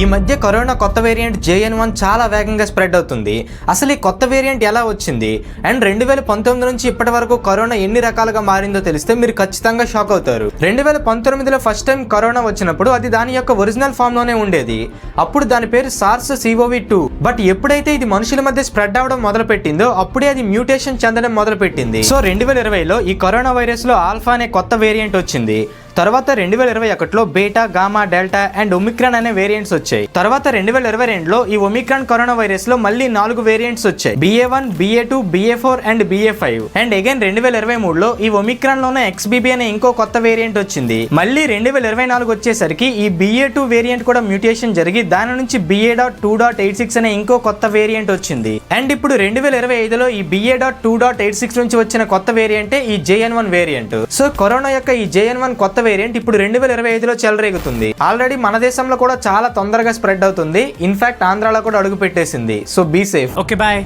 ఈ మధ్య కరోనా కొత్త వేరియంట్ జేఎన్ వన్ చాలా వేగంగా స్ప్రెడ్ అవుతుంది. అసలు ఈ కొత్త వేరియంట్ ఎలా వచ్చింది? అండ్ రెండు వేల పంతొమ్మిది నుంచి ఇప్పటి వరకు కరోనా ఎన్ని రకాలుగా మారిందో తెలిస్తే మీరు ఖచ్చితంగా షాక్ అవుతారు. రెండు వేల పంతొమ్మిదిలో ఫస్ట్ టైం కరోనా వచ్చినప్పుడు అది దాని యొక్క ఒరిజినల్ ఫామ్లోనే ఉండేది. అప్పుడు దాని పేరు సార్స్ సిఓవి టూ. బట్ ఎప్పుడైతే ఇది మనుషుల మధ్య స్ప్రెడ్ అవడం మొదలు పెట్టిందో అప్పుడే అది మ్యూటేషన్ చెందడం మొదలు పెట్టింది సో రెండు వేల ఇరవైలో ఈ కరోనా వైరస్లో ఆల్ఫా అనే కొత్త వేరియంట్ వచ్చింది. తర్వాత రెండు వేల ఇరవై ఒకటిలో beta gamma delta and omicron అనే వేరియంట్స్ వచ్చాయి. తర్వాత రెండు వేల ఇరవై రెండులో ఈ ఒమిక్రాన్ కరోనా వైరస్లో మళ్ళీ నాలుగు వేరియంట్స్ వచ్చాయి. BA one BA two BA four and BA five. And again రెండు వేల ఇరవై మూడులో ఈ ఒమిక్రాన్లోనే ఎక్స్బీబీ అనే ఇంకో కొత్త వేరియంట్ వచ్చింది. మళ్ళీ రెండు వేల ఇరవై నాలుగు వచ్చేసరికి ఈ బిఏ టూ వేరియంట్ కూడా మ్యూటేషన్ జరిగి దాని నుంచి BA dot two dot eight six అనే ఇంకో కొత్త వేరియంట్ వచ్చింది. అండ్ ఇప్పుడు రెండు వేల ఇరవై ఐదులో ఈ BA dot two dot eight six నుంచి వచ్చిన కొత్త వేరియంటే ఈ JN one variant so corona యొక్క ఈ జేఎన్ వన్ కొత్త వేరియంట్ ఇప్పుడు రెండు వేల ఇరవై ఐదులో చెలరేగుతుంది. ఆల్రెడీ మన దేశంలో కూడా చాలా తొందరగా స్ప్రెడ్ అవుతుంది. ఇన్ఫాక్ట్ ఆంధ్రాలో కూడా అడుగు పెట్టేసింది so be safe. Okay bye.